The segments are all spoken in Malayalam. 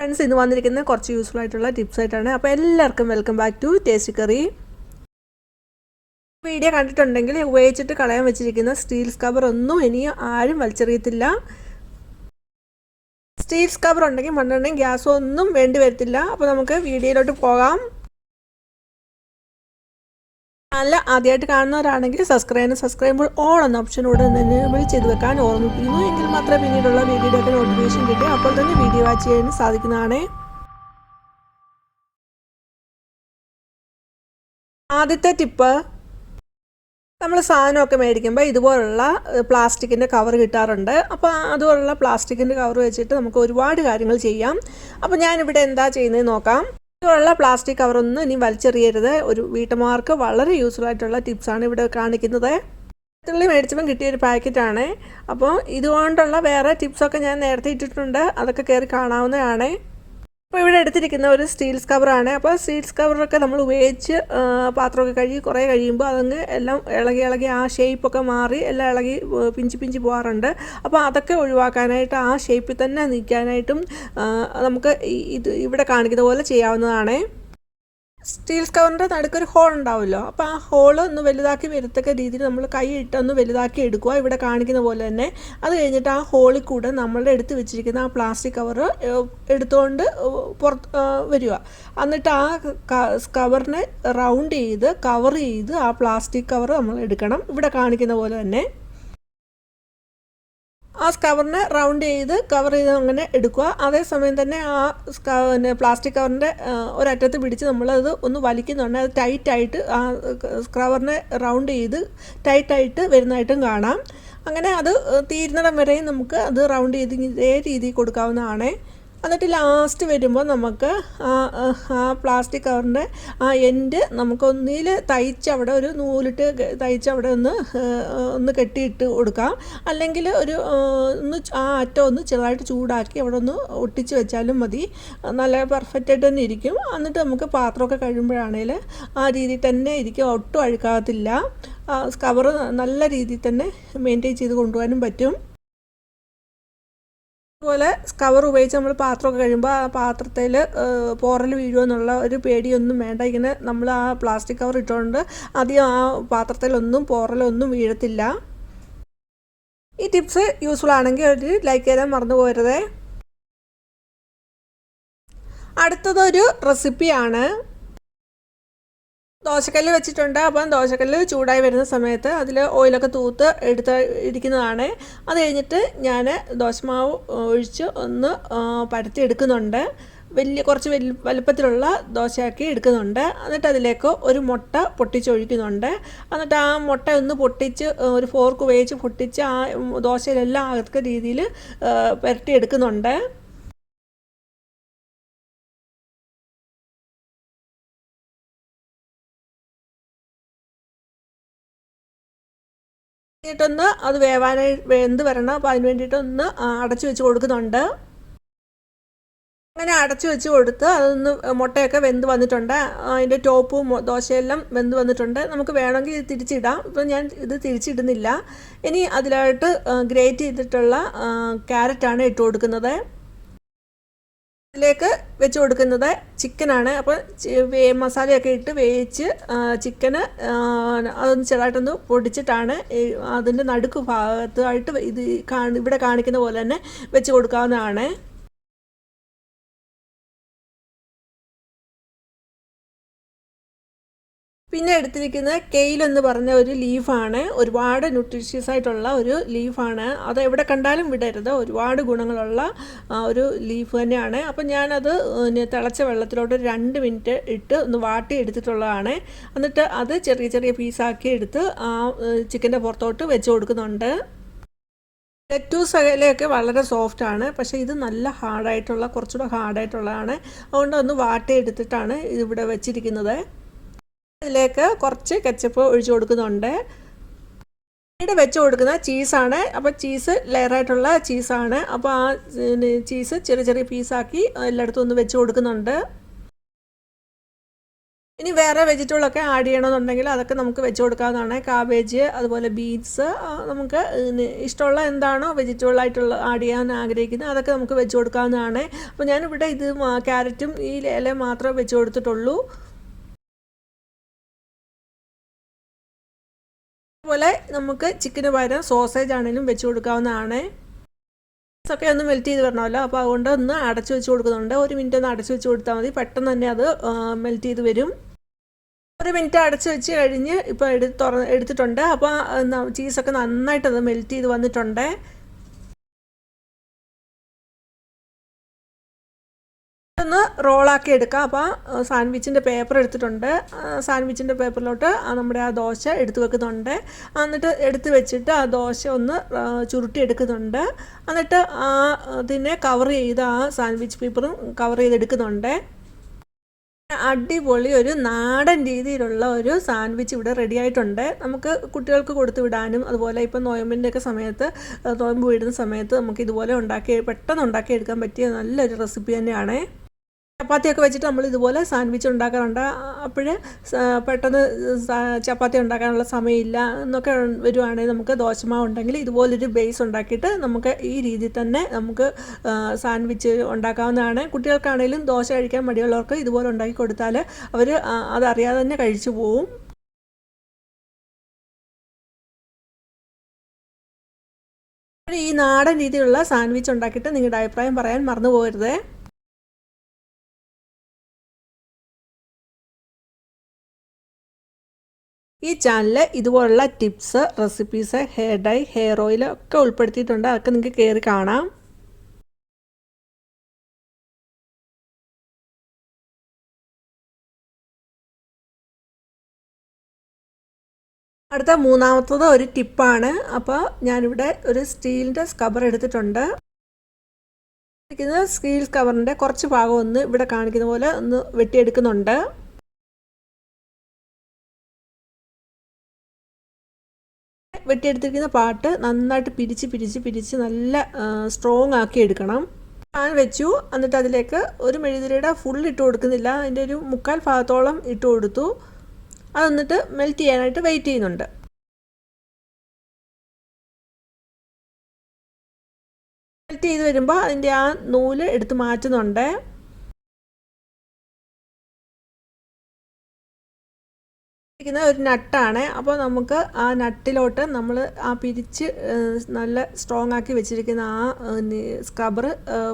ഫ്രണ്ട്സ് ഇന്ന് വന്നിരിക്കുന്ന കുറച്ച് യൂസ്ഫുൾ ആയിട്ടുള്ള ടിപ്സ് ആയിട്ടാണ്. അപ്പോൾ എല്ലാവർക്കും welcome back to taste curry video കണ്ടിട്ടുണ്ടെങ്കിൽ ഉപയോഗിച്ചിട്ട് കളയാൻ വെച്ചിരിക്കുന്ന സ്റ്റീൽ സ്കബർ ഒന്നും ഇനി ആരും വലിച്ചെറിയത്തില്ല. സ്റ്റീൽ സ്കബർ ഉണ്ടെങ്കിൽ മണ്ണെണ്ണയും ഗ്യാസും ഒന്നും വേണ്ടി വരത്തില്ല. അപ്പോൾ നമുക്ക് വീഡിയോയിലോട്ട് പോകാം. അല്ല ആദ്യമായിട്ട് കാണുന്നവരാണെങ്കിൽ സബ്സ്ക്രൈബ് സബ്സ്ക്രൈബ് ഓൾ എന്ന ഓപ്ഷനോട് എനേബിൾ ചെയ്ത് വെക്കാൻ ഓർമ്മിപ്പിക്കുന്നു. എങ്കിൽ മാത്രമേ പിന്നീടുള്ള വീഡിയോയുടെ നോട്ടിഫിക്കേഷൻ കിട്ടി. അപ്പോൾ തന്നെ വീഡിയോ വാച്ച് ചെയ്യാൻ സാധിക്കുന്നതാണ്. ആദ്യത്തെ ടിപ്പ് നമ്മൾ സാധനമൊക്കെ മേടിക്കുമ്പോൾ ഇതുപോലുള്ള പ്ലാസ്റ്റിക്കിന്റെ കവർ കിട്ടാറുണ്ട്. അപ്പോൾ അതുപോലുള്ള പ്ലാസ്റ്റിക്കിന്റെ കവർ വെച്ചിട്ട് നമുക്ക് ഒരുപാട് കാര്യങ്ങൾ ചെയ്യാം. അപ്പോൾ ഞാനിവിടെ എന്താ ചെയ്യുന്നത് നോക്കാം. ഇതുപോലുള്ള പ്ലാസ്റ്റിക് കവറൊന്നും ഇനി വലിച്ചെറിയരുത്. ഒരു വീട്ടമ്മമാർക്ക് വളരെ യൂസ്ഫുൾ ആയിട്ടുള്ള ടിപ്സാണ് ഇവിടെ കാണിക്കുന്നത്. തുള്ളി മേടിച്ചപ്പം കിട്ടിയൊരു പാക്കറ്റാണ്. അപ്പോൾ ഇതുകൊണ്ടുള്ള വേറെ ടിപ്സൊക്കെ ഞാൻ നേരത്തെ ഇട്ടിട്ടുണ്ട്. അതൊക്കെ കയറി കാണാവുന്നതാണ്. അപ്പോൾ ഇവിടെ എടുത്തിരിക്കുന്ന ഒരു സ്റ്റീൽ സ്കവറാണ് അപ്പോൾ സ്റ്റീൽ സ്കവറൊക്കെ നമ്മൾ ഉപയോഗിച്ച് പാത്രമൊക്കെ കഴുകി കുറേ കഴിയുമ്പോൾ അതങ്ങ് എല്ലാം ഇളകി ഇളകി ആ ഷേപ്പൊക്കെ മാറി എല്ലാം ഇളകി പിഞ്ചി പിഞ്ചി പോകാറുണ്ട് അപ്പോൾ അതൊക്കെ ഒഴിവാക്കാനായിട്ട് ആ ഷേപ്പിൽ തന്നെ നിൽക്കാനായിട്ടും നമുക്ക് ഇത് ഇവിടെ കാണിക്കുന്ന പോലെ ചെയ്യാവുന്നതാണ്. സ്റ്റീൽ കവറിന്റെ നടുക്കൊരു ഹോൾ ഉണ്ടാവുമല്ലോ. അപ്പോൾ ആ ഹോൾ ഒന്ന് വലുതാക്കി വരത്തക്ക രീതിയിൽ നമ്മൾ കൈ ഇട്ടൊന്ന് വലുതാക്കി എടുക്കുക. ഇവിടെ കാണിക്കുന്ന പോലെ തന്നെ. അത് കഴിഞ്ഞിട്ട് ആ ഹോളിൽ കൂടെ നമ്മളുടെ എടുത്ത് വെച്ചിരിക്കുന്ന ആ പ്ലാസ്റ്റിക് കവർ എടുത്തുകൊണ്ട് പുറത്ത് വരിക. എന്നിട്ട് ആ കവറിനെ റൗണ്ട് ചെയ്ത് കവർ ചെയ്ത് ആ പ്ലാസ്റ്റിക് കവർ നമ്മൾ എടുക്കണം. ഇവിടെ കാണിക്കുന്ന പോലെ തന്നെ. ആ കവറിനെ റൗണ്ട് ചെയ്ത് കവർ ചെയ്ത് അങ്ങനെ എടുക്കുക. അതേസമയം തന്നെ ആ പിന്നെ പ്ലാസ്റ്റിക് കവറിന്റെ ഒരറ്റത്ത് പിടിച്ച് നമ്മളത് ഒന്ന് വലിക്കുന്നുണ്ട് അത് ടൈറ്റായിട്ട് ആ കവറിനെ റൗണ്ട് ചെയ്ത് ടൈറ്റായിട്ട് വരുന്നതായിട്ടും കാണാം. അങ്ങനെ അത് തീരുന്നിടം വരെയും നമുക്ക് അത് റൗണ്ട് ചെയ്ത് ഇതേ രീതിയിൽ കൊടുക്കാവുന്നതാണ്. എന്നിട്ട് ലാസ്റ്റ് വരുമ്പോൾ നമുക്ക് ആ പ്ലാസ്റ്റിക് കവറിന്റെ ആ എൻഡ് നമുക്ക് ഒന്നിൽ തയ്ച്ച് അവിടെ ഒരു നൂലിട്ട് തയ്ച്ച് അവിടെ ഒന്ന് ഒന്ന് കെട്ടിയിട്ട് കൊടുക്കാം. അല്ലെങ്കിൽ ഒരു ഒന്ന് ആ അറ്റം ഒന്ന് ചെറുതായിട്ട് ചൂടാക്കി അവിടെ ഒന്ന് ഒട്ടിച്ച് വെച്ചാലും മതി. നല്ല പെർഫെക്റ്റ് ആയിട്ട് തന്നെ ഇരിക്കും. എന്നിട്ട് നമുക്ക് പാത്രമൊക്കെ കഴിയുമ്പോഴാണെങ്കിൽ ആ രീതിയിൽ തന്നെ ഇരിക്കും. ഒട്ടും അഴുക്കാകത്തില്ല. കവർ നല്ല രീതിയിൽ തന്നെ മെയിന്റെയിൻ ചെയ്ത് കൊണ്ടുപോകാനും പറ്റും. അതുപോലെ കവർ ഉപയോഗിച്ച് നമ്മൾ പാത്രമൊക്കെ കഴിയുമ്പോൾ ആ പാത്രത്തിൽ പോറൽ വീഴുമോ എന്നുള്ള ഒരു പേടിയൊന്നും വേണ്ട. ഇങ്ങനെ നമ്മൾ ആ പ്ലാസ്റ്റിക് കവർ ഇട്ടുകൊണ്ട് ആദ്യം ആ പാത്രത്തിലൊന്നും പോറലൊന്നും വീഴത്തില്ല. ഈ ടിപ്സ് യൂസ്ഫുൾ ആണെങ്കിൽ ഒരു ലൈക്ക് ചെയ്യാൻ മറന്നു പോരുതേ അടുത്തതൊരു റെസിപ്പിയാണ് ദോശക്കല്ല് വെച്ചിട്ടുണ്ട്. അപ്പം ദോശക്കല്ല് ചൂടായി വരുന്ന സമയത്ത് അതിൽ ഓയിലൊക്കെ തൂത്ത് എടുത്ത് ഇരിക്കുന്നതാണ്. അത് കഴിഞ്ഞിട്ട് ഞാൻ ദോശമാവ് ഒഴിച്ച് ഒന്ന് പരത്തി എടുക്കുന്നുണ്ട്. വലിയ കുറച്ച് വലിയ വലുപ്പത്തിലുള്ള ദോശയാക്കി എടുക്കുന്നുണ്ട്. എന്നിട്ട് അതിലേക്ക് ഒരു മുട്ട പൊട്ടിച്ചൊഴിക്കുന്നുണ്ട്. എന്നിട്ട് ആ മുട്ട ഒന്ന് പൊട്ടിച്ച് ഒരു ഫോർക്ക് ഉപയോഗിച്ച് പൊട്ടിച്ച് ആ ദോശയിലെല്ലാം ആകത്ത രീതിയിൽ പുരട്ടി എടുക്കുന്നുണ്ട്. വേണ്ടിയിട്ടൊന്ന് അത് വേവാനായി വെന്ത് വരണം. അപ്പോൾ അതിന് വേണ്ടിയിട്ടൊന്ന് അടച്ചു വെച്ച് കൊടുക്കുന്നുണ്ട്. അങ്ങനെ അടച്ചു വെച്ച് കൊടുത്ത് അതൊന്ന് മുട്ടയൊക്കെ വെന്ത് വന്നിട്ടുണ്ട്. അതിന്റെ ടോപ്പും ദോശയെല്ലാം വെന്ത് വന്നിട്ടുണ്ട്. നമുക്ക് വേണമെങ്കിൽ ഇത് തിരിച്ചിടാം. ഇപ്പം ഞാൻ ഇത് തിരിച്ചിടുന്നില്ല. ഇനി അതിലായിട്ട് ഗ്രേറ്റ് ചെയ്തിട്ടുള്ള ക്യാരറ്റാണ് ഇട്ട് കൊടുക്കുന്നത്. ഇതിലേക്ക് വെച്ച് കൊടുക്കുന്നത് ചിക്കനാണ്. അപ്പോൾ മസാലയൊക്കെ ഇട്ട് വേവിച്ച് ചിക്കന് അതൊന്ന് ചെറുതായിട്ടൊന്ന് പൊടിച്ചിട്ടാണ് അതിന്റെ നടുക്ക് ഭാഗത്തായിട്ട് ഇത് ഇവിടെ കാണിക്കുന്ന പോലെ തന്നെ വെച്ച് കൊടുക്കാവുന്നതാണ്. പിന്നെ എടുത്തിരിക്കുന്നത് കെയിൽ എന്ന് പറഞ്ഞ ഒരു ലീഫാണ്. ഒരുപാട് ന്യൂട്രീഷ്യസ് ആയിട്ടുള്ള ഒരു ലീഫാണ്. അത് എവിടെ കണ്ടാലും വിടരുത്. ഒരുപാട് ഗുണങ്ങളുള്ള ഒരു ലീഫ് തന്നെയാണ്. അപ്പം ഞാനത് തിളച്ച വെള്ളത്തിലോട്ട് രണ്ട് മിനിറ്റ് ഇട്ട് ഒന്ന് വാട്ടി എടുത്തിട്ടുള്ളതാണ്. എന്നിട്ട് അത് ചെറിയ ചെറിയ പീസാക്കി എടുത്ത് ആ ചിക്കന്റെ പുറത്തോട്ട് വെച്ച് കൊടുക്കുന്നുണ്ട്. ലെറ്റൂസ് അകലെയൊക്കെ വളരെ സോഫ്റ്റ് ആണ്. പക്ഷേ ഇത് നല്ല ഹാർഡായിട്ടുള്ള കുറച്ചുകൂടെ ഹാർഡായിട്ടുള്ളതാണ് അതുകൊണ്ട് ഒന്ന് വാട്ടി എടുത്തിട്ടാണ് ഇതിവിടെ വെച്ചിരിക്കുന്നത്. ഇതിലേക്ക് കുറച്ച് കെച്ചപ്പ് ഒഴിച്ചു കൊടുക്കുന്നുണ്ട്. പിന്നീട് വെച്ച് കൊടുക്കുന്ന ചീസാണ് അപ്പോൾ ചീസ് ലെയറായിട്ടുള്ള ചീസാണ് അപ്പോൾ ആ ചീസ് ചെറിയ ചെറിയ പീസാക്കി എല്ലായിടത്തും ഒന്ന് വെച്ച് കൊടുക്കുന്നുണ്ട്. ഇനി വേറെ വെജിറ്റബിളൊക്കെ ആഡ് ചെയ്യണമെന്നുണ്ടെങ്കിൽ അതൊക്കെ നമുക്ക് വെച്ച് കൊടുക്കാവുന്നതാണ്. കാബേജ് അതുപോലെ ബീൻസ് നമുക്ക് ഇഷ്ടമുള്ള എന്താണോ വെജിറ്റബിളായിട്ടുള്ള ആഡ് ചെയ്യാൻ ആഗ്രഹിക്കുന്നത് അതൊക്കെ നമുക്ക് വെച്ച് കൊടുക്കാവുന്നതാണ്. അപ്പോൾ ഞാനിവിടെ ഇത് ക്യാരറ്റും ഈ ഇല മാത്രമേ വെച്ച് കൊടുത്തിട്ടുള്ളൂ. അതുപോലെ നമുക്ക് ചിക്കന് പകരം സോസേജ് ആണെങ്കിലും വെച്ച് കൊടുക്കാവുന്നതാണ്. ഒക്കെ ഒന്ന് മെൽറ്റ് ചെയ്ത് വരണമല്ലോ. അപ്പോൾ അതുകൊണ്ട് ഒന്ന് അടച്ചു വെച്ച് കൊടുക്കുന്നുണ്ട്. ഒരു മിനിറ്റ് ഒന്ന് അടച്ചു വെച്ച് കൊടുത്താൽ മതി. പെട്ടെന്ന് തന്നെ അത് മെൽറ്റ് ചെയ്ത് വരും. ഒരു മിനിറ്റ് അടച്ചു വെച്ച് കഴിഞ്ഞ് ഇപ്പോൾ എടുത്ത് തുറ എടുത്തിട്ടുണ്ട്. അപ്പോൾ ചീസൊക്കെ നന്നായിട്ട് അത് മെൽറ്റ് ചെയ്ത് വന്നിട്ടുണ്ട്. ഒന്ന് റോളാക്കി എടുക്കാം. അപ്പോൾ സാൻഡ്വിച്ചിന്റെ പേപ്പർ എടുത്തിട്ടുണ്ട്. സാൻഡ്വിച്ചിന്റെ പേപ്പറിലോട്ട് നമ്മുടെ ആ ദോശ എടുത്തു വെക്കുന്നുണ്ട്. എന്നിട്ട് എടുത്ത് വെച്ചിട്ട് ആ ദോശ ഒന്ന് ചുരുട്ടി എടുക്കുന്നുണ്ട് എന്നിട്ട് ആ അതിനെ കവർ ചെയ്ത് ആ സാൻഡ്വിച്ച് പേപ്പറും കവർ ചെയ്തെടുക്കുന്നുണ്ട്. അടിപൊളി ഒരു നാടൻ രീതിയിലുള്ള ഒരു സാൻഡ്വിച്ച് ഇവിടെ റെഡി ആയിട്ടുണ്ട്. നമുക്ക് കുട്ടികൾക്ക് കൊടുത്തു വിടാനും അതുപോലെ ഇപ്പം നോയമ്പിന്റെയൊക്കെ സമയത്ത് നോയമ്പ് വീടുന്ന സമയത്ത് നമുക്ക് ഇതുപോലെ ഉണ്ടാക്കി പെട്ടെന്ന് ഉണ്ടാക്കിയെടുക്കാൻ പറ്റിയ നല്ലൊരു റെസിപ്പി തന്നെയാണ്. ചപ്പാത്തിയൊക്കെ വെച്ചിട്ട് നമ്മൾ ഇതുപോലെ സാൻഡ്വിച്ച് ഉണ്ടാക്കാറുണ്ട്. അപ്പോഴ് പെട്ടെന്ന് ചപ്പാത്തി ഉണ്ടാക്കാനുള്ള സമയമില്ല എന്നൊക്കെ വരുവാണെങ്കിൽ നമുക്ക് ദോശമാവ് ഉണ്ടെങ്കിൽ ഇതുപോലൊരു ബേസ് ഉണ്ടാക്കിയിട്ട് നമുക്ക് ഈ രീതിയിൽ തന്നെ നമുക്ക് സാൻഡ്വിച്ച് ഉണ്ടാക്കാവുന്നതാണ്. കുട്ടികൾക്കാണെങ്കിലും ദോശ കഴിക്കാൻ മടിയുള്ളവർക്ക് ഇതുപോലെ ഉണ്ടാക്കി കൊടുത്താൽ അവർ അതറിയാതെ തന്നെ കഴിച്ചു പോവും. ഈ നാടൻ രീതിയിലുള്ള സാൻഡ്വിച്ച് ഉണ്ടാക്കിയിട്ട് നിങ്ങളുടെ അഭിപ്രായം പറയാൻ മറന്നു പോകരുതേ ഈ ചാനലിൽ ഇതുപോലുള്ള tips recipes hair dye hair oil ഒക്കെ ഉൾപ്പെടുത്തിയിട്ടുണ്ട്. അതൊക്കെ നിങ്ങൾക്ക് കയറി കാണാം. അടുത്ത മൂന്നാമത്തത് ഒരു ടിപ്പാണ് അപ്പോൾ ഞാനിവിടെ ഒരു സ്റ്റീലിന്റെ സ്കബർ എടുത്തിട്ടുണ്ട്. സ്റ്റീൽ കവറിന്റെ കുറച്ച് ഭാഗം ഒന്ന് ഇവിടെ കാണിക്കുന്ന പോലെ ഒന്ന് വെട്ടിയെടുക്കുന്നുണ്ട്. വെട്ടിയെടുത്തിരിക്കുന്ന പാട്ട് നന്നായിട്ട് പിരിച്ച് പിരിച്ച് പിരിച്ച് നല്ല സ്ട്രോങ് ആക്കി എടുക്കണം. പാൻ വെച്ചു. എന്നിട്ട് അതിലേക്ക് ഒരു മെഴുതിരിയുടെ ഫുൾ ഇട്ട് കൊടുക്കുന്നില്ല. അതിന്റെ ഒരു മുക്കാൽ ഭാഗത്തോളം ഇട്ട് കൊടുത്തു. അത് എന്നിട്ട് മെൽറ്റ് ചെയ്യാനായിട്ട് വെയിറ്റ് ചെയ്യുന്നുണ്ട്. മെൽറ്റ് ചെയ്ത് വരുമ്പോൾ അതിന്റെ ആ നൂൽ എടുത്ത് മാറ്റുന്നുണ്ട്. ഇരിക്കുന്ന ഒരു നട്ടാണ്. അപ്പോൾ നമുക്ക് ആ നട്ടിലോട്ട് നമ്മൾ ആ പിരിച്ച് നല്ല സ്ട്രോങ് ആക്കി വെച്ചിരിക്കുന്ന ആ സ്ക്രബർ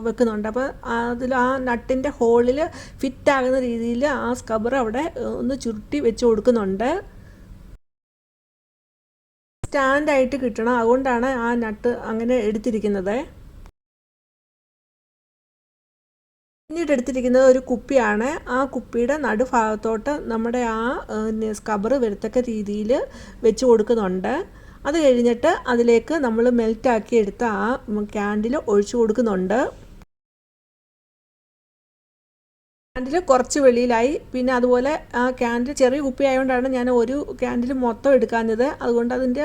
വെക്കുന്നുണ്ട്. അപ്പോൾ അതിൽ ആ നട്ടിന്റെ ഹോളിൽ ഫിറ്റ് ആകുന്ന രീതിയിൽ ആ സ്ക്രബർ അവിടെ ഒന്ന് ചുരുട്ടി വെച്ച് കൊടുക്കുന്നുണ്ട്. സ്റ്റാൻഡായിട്ട് കിട്ടണം. അതുകൊണ്ടാണ് ആ നട്ട് അങ്ങനെ എടുത്തിരിക്കുന്നത്. പിന്നീട് എടുത്തിരിക്കുന്നത് ഒരു കുപ്പിയാണ്. ആ കുപ്പിയുടെ നടുഭാഗത്തോട്ട് നമ്മുടെ ആ സ്കബർ വരത്തക്ക രീതിയിൽ വെച്ച് കൊടുക്കുന്നുണ്ട്. അത് കഴിഞ്ഞിട്ട് അതിലേക്ക് നമ്മൾ മെൽറ്റാക്കി എടുത്ത ആ ക്യാൻഡിൽ ഒഴിച്ചു കൊടുക്കുന്നുണ്ട്. ക്യാൻഡിൽ കുറച്ച് വെളിയിലായി. പിന്നെ അതുപോലെ ആ ക്യാൻഡിൽ ചെറിയ കുപ്പി ആയതുകൊണ്ടാണ് ഞാൻ ഒരു ക്യാൻഡിൽ മൊത്തം എടുക്കാഞ്ഞത്. അതുകൊണ്ട് അതിന്റെ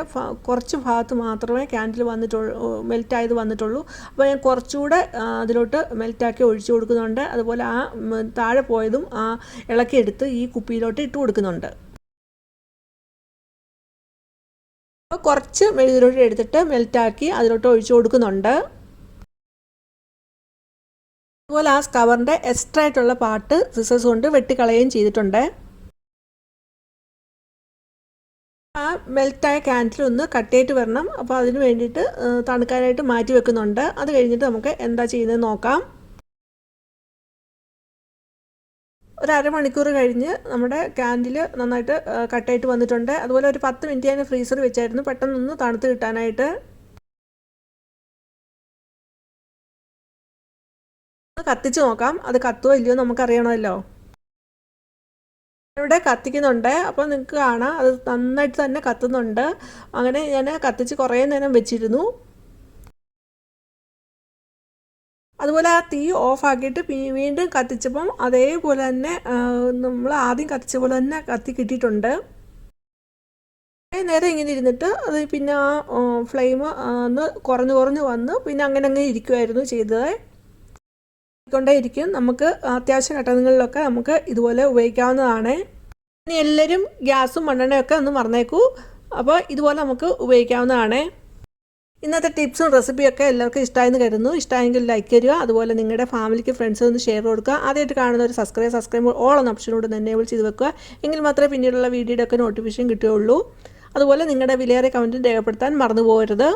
കുറച്ച് ഭാഗത്ത് മാത്രമേ ക്യാൻഡിൽ വന്നിട്ടുള്ളൂ മെൽറ്റായത് വന്നിട്ടുള്ളൂ. അപ്പോൾ ഞാൻ കുറച്ചുകൂടെ അതിലോട്ട് മെൽറ്റാക്കി ഒഴിച്ചു കൊടുക്കുന്നുണ്ട്. അതുപോലെ ആ താഴെ പോയതും ആ ഇളക്കിയെടുത്ത് ഈ കുപ്പിയിലോട്ട് ഇട്ട് കൊടുക്കുന്നുണ്ട്. കുറച്ച് മെഴുതിലോട്ട് എടുത്തിട്ട് മെൽറ്റാക്കി അതിലോട്ട് ഒഴിച്ചു കൊടുക്കുന്നുണ്ട്. അതുപോലെ ആ സ്കവറിന്റെ എക്സ്ട്രാ ആയിട്ടുള്ള പാർട്ട് സിസേഴ്സ് കൊണ്ട് വെട്ടിക്കളയുകയും ചെയ്തിട്ടുണ്ട്. ആ മെൽറ്റായ ക്യാൻഡിൽ ഒന്ന് കട്ടിയായിട്ട് വരണം. അപ്പോൾ അതിന് വേണ്ടിയിട്ട് തണുക്കാനായിട്ട് മാറ്റി വെക്കുന്നുണ്ട്. അത് കഴിഞ്ഞിട്ട് നമുക്ക് എന്താ ചെയ്യുന്നത് നോക്കാം. ഒരു അരമണിക്കൂർ കഴിഞ്ഞ് നമ്മുടെ ക്യാൻഡിൽ നന്നായിട്ട് കട്ട് കട്ടായിട്ട് വന്നിട്ടുണ്ട്. അതുപോലെ ഒരു പത്ത് മിനിറ്റ് ഞാൻ ഫ്രീസർ വെച്ചായിരുന്നു. പെട്ടെന്നൊന്ന് തണുത്ത് കിട്ടാനായിട്ട്. കത്തിച്ച് നോക്കാം. അത് കത്തുമോ ഇല്ലയോ നമുക്കറിയണമല്ലോ. ഇവിടെ കത്തിക്കുന്നുണ്ട്. അപ്പോൾ നിങ്ങൾക്ക് കാണാം. അത് നന്നായിട്ട് തന്നെ കത്തുന്നുണ്ട്. അങ്ങനെ ഞാൻ കത്തിച്ച് കുറേ നേരം വെച്ചിരുന്നു. അതുപോലെ ആ തീ ഓഫാക്കിയിട്ട് വീണ്ടും കത്തിച്ചപ്പം അതേപോലെ തന്നെ നമ്മൾ ആദ്യം കത്തിച്ച പോലെ തന്നെ കത്തി കിട്ടിയിട്ടുണ്ട്. നേരം ഇങ്ങനെ ഇരുന്നിട്ട് അത് പിന്നെ ആ ഫ്ലെയിം ഒന്ന് കുറഞ്ഞു കുറഞ്ഞു വന്ന്. പിന്നെ അങ്ങനെ അങ്ങനെ ഇരിക്കുമായിരുന്നു ചെയ്തത്. കൊണ്ടേ ഇരിക്കും നമുക്ക് അത്യാവശ്യ ഘട്ടങ്ങളിലൊക്കെ നമുക്ക് ഇതുപോലെ ഉപയോഗിക്കാവുന്നതാണ്. ഇനി എല്ലാവരും ഗ്യാസും മണ്ണെണ്ണയൊക്കെ ഒന്ന് മറന്നേക്കൂ. അപ്പോൾ ഇതുപോലെ നമുക്ക് ഉപയോഗിക്കാവുന്നതാണ്. ഇന്നത്തെ ടിപ്സും റെസിപ്പിയൊക്കെ എല്ലാവർക്കും ഇഷ്ടമായെന്ന് കരുതുന്നു. ഇഷ്ടമായെങ്കിൽ ലൈക്ക് തരിക അതുപോലെ നിങ്ങളുടെ ഫാമിലിക്ക് ഫ്രണ്ട്സ് ഒന്ന് ഷെയർ കൊടുക്കുക. ആദ്യമായിട്ട് കാണുന്ന ഒരു സബ്സ്ക്രൈബ് സബ്സ്ക്രൈബ് ഓൾ എന്ന ഓപ്ഷനോട് തന്നെ ചെയ്ത് വെക്കുക. എങ്കിൽ മാത്രമേ പിന്നീടുള്ള വീഡിയോയുടെ ഒക്കെ നോട്ടിഫിക്കേഷൻ കിട്ടുകയുള്ളൂ. അതുപോലെ നിങ്ങളുടെ വിലയേറെ കമന്റും രേഖപ്പെടുത്താൻ മറന്നു പോകരുത്